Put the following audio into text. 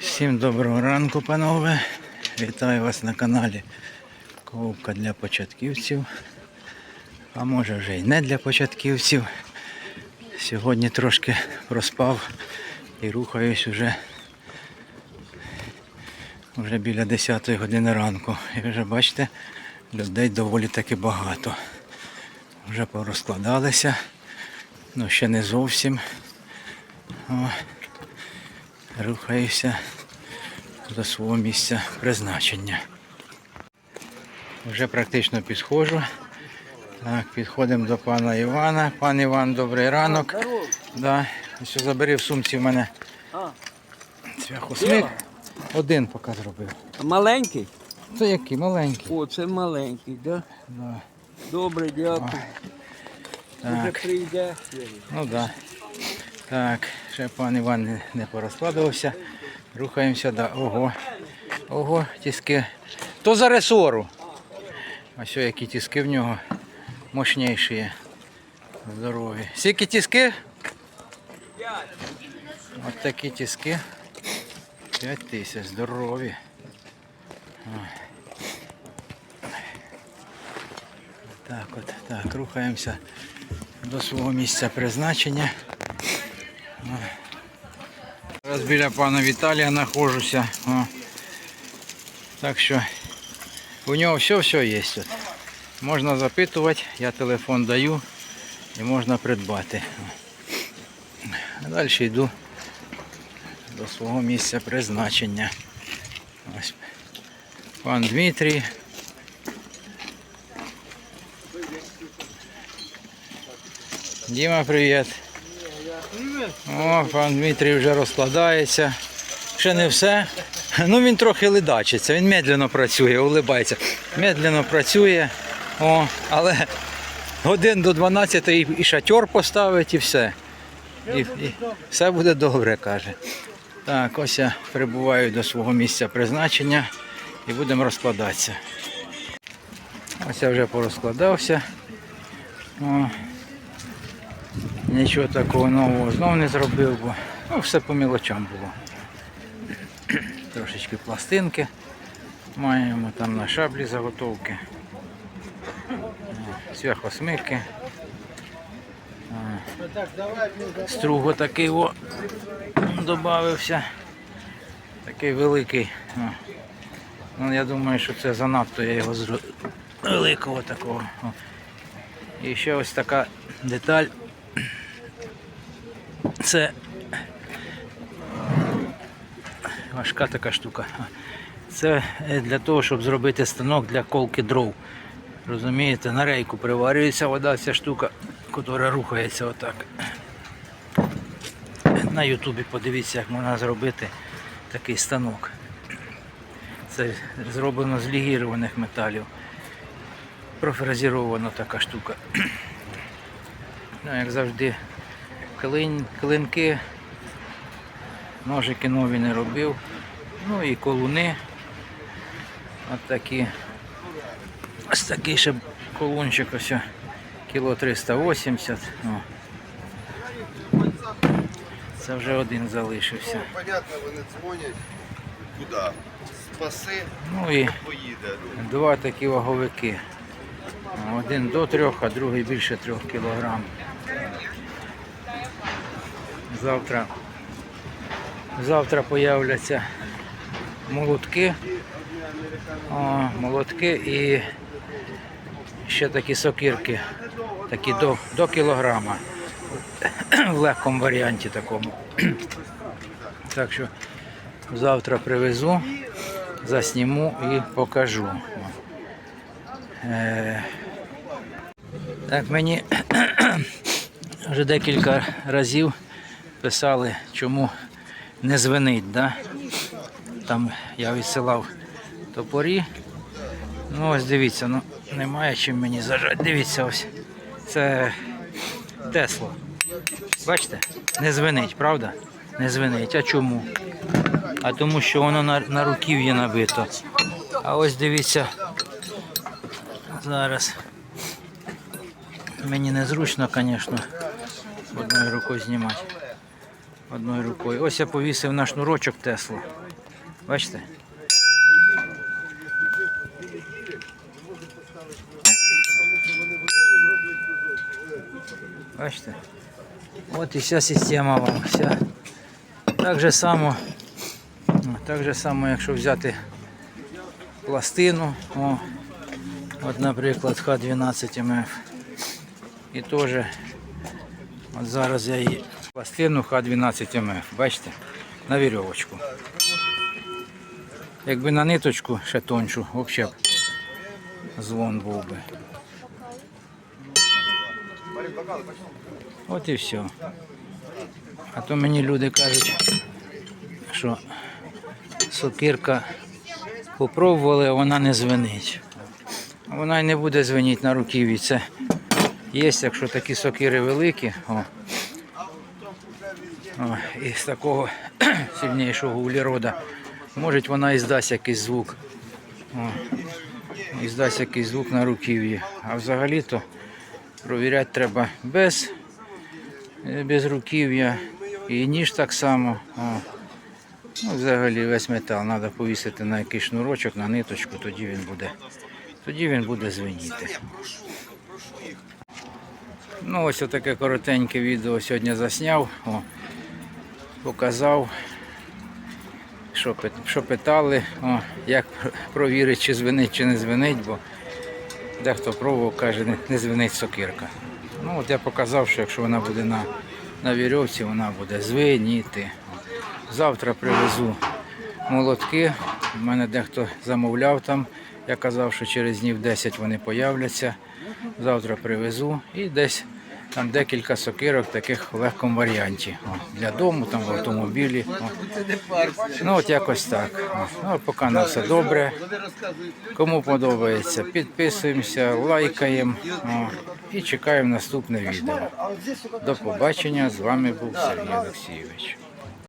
Всім доброго ранку, панове. Вітаю вас на каналі Ковка для початківців. А може вже й не для початківців. Сьогодні трошки проспав і рухаюсь уже, вже біля 10 години ранку. І вже бачите, людей доволі таки багато. Вже порозкладалися, ну ще не зовсім. О, рухаюся до свого місця призначення. Вже практично підходжу. Так, підходимо до пана Івана. Пан Іван, добрий ранок. Да. Ось забери в сумці в мене цвяхосмик. Один поки зробив. маленький? Це який маленький. О, це маленький, да? Да. Добре, дякую. Вже Так, прийде. ну да. Так, ще пан Іван не, порозкладувався. Рухаємося до. Ого. Ого, тіски. То за ресору. Ось які тіски в нього мощніші. Здорові. Скільки тіски? Ось такі тіски. 5 тисяч. Здорові. Так от, так, рухаємося до свого місця призначення. Біля пана Віталія знаходжуся. О. Так що у нього все-все є тут. Можна запитувати, я телефон даю і можна придбати. Далі йду до свого місця призначення. Ось пан Дмитрій. Діма, привіт. О, пан Дмитрій вже розкладається. Ще не все. Ну він трохи ледачиться, він медленно працює, улибається. Медленно працює, О, але годин до 12 і, шатер поставить і все. І, і все буде добре, каже. Так, ось я прибуваю до свого місця призначення і будемо розкладатися. Ось я вже порозкладався. О, Нічого такого нового знов не зробив, бо ну, все по мілочам було. Трошечки пластинки маємо там на шаблі заготовки. Цвяхосмики. Струго такий о додався. Такий великий. Ну, я думаю, що це занадто я його зро... великого такого. І ще ось така деталь. Це важка така штука. Це е, для того, щоб зробити станок для колки дров. Розумієте, на рейку приварюється вода, ця штука, яка рухається отак. На Ютубі подивіться, як можна зробити такий станок. Це зроблено з лігірованих металів. Профрезерована така штука. Ну, як завжди, клин, клинки, ножики нові не робив. Ну і колуни. От такі. Ось такий ще колунчик ось кіло 380. О. Це вже один залишився. Понятно, вони дзвонять. Куди? Спаси, Ну і поїде. два такі ваговики. Один до трьох, а другий більше трьох кілограм. Завтра, завтра появляться молотки. О, молотки і ще такі сокирки, такі до, до кілограма. В легкому варіанті такому. Так що завтра привезу, засніму і покажу. Е, Так, мені вже декілька разів писали, чому не звенить. Да? Там я відсилав топорі. Ну ось дивіться, ну немає чим мені зажати. Дивіться ось. Це Тесло. Бачите? Не звенить, правда? Не звенить. А чому? А тому що воно на, на руків'ї набито. А ось дивіться. Зараз. Мені незручно, звісно, одною рукою знімати. Одною рукою. Ось я повісив на шнурочок Теслу. Бачите? Бачите? От і вся система вам. Вся. Так же само, так же само, якщо взяти пластину, о, от, наприклад, Х12МФ. І теж, от зараз я її пластину Х12МФ, бачите, на вірьовочку. Якби на ниточку ще тоншу, взагалі б звон був би. От і все. А то мені люди кажуть, що сокирка попробували, а вона не звенить. Вона й не буде звеніть на руків'ї. Це є, якщо такі сокири великі. О. О, і з такого сильнішого углерода, може вона і здасть якийсь звук. О. І здасть якийсь звук на руків'ї. А взагалі-то провіряти треба без, е, без руків'я. І ніж так само. О. Ну, взагалі весь метал треба повісити на якийсь шнурочок, на ниточку, тоді він буде, тоді він буде звеніти. Ну, ось таке коротеньке відео сьогодні засняв. О, показав, що, що питали, о, як провірити, чи звенить, чи не звенить, бо дехто пробував, каже, не, не звенить сокирка. Ну, от я показав, що якщо вона буде на, на вірьовці, вона буде звеніти. Завтра привезу молотки. У мене дехто замовляв там. Я казав, що через днів 10 вони появляться. Завтра привезу і десь там декілька сокирок таких в легкому варіанті. О, для дому, там в автомобілі. О. Ну от якось так. О. Ну, поки на все добре. Кому подобається, підписуємося, лайкаємо о, і чекаємо наступне відео. До побачення. З вами був Сергій Олексійович.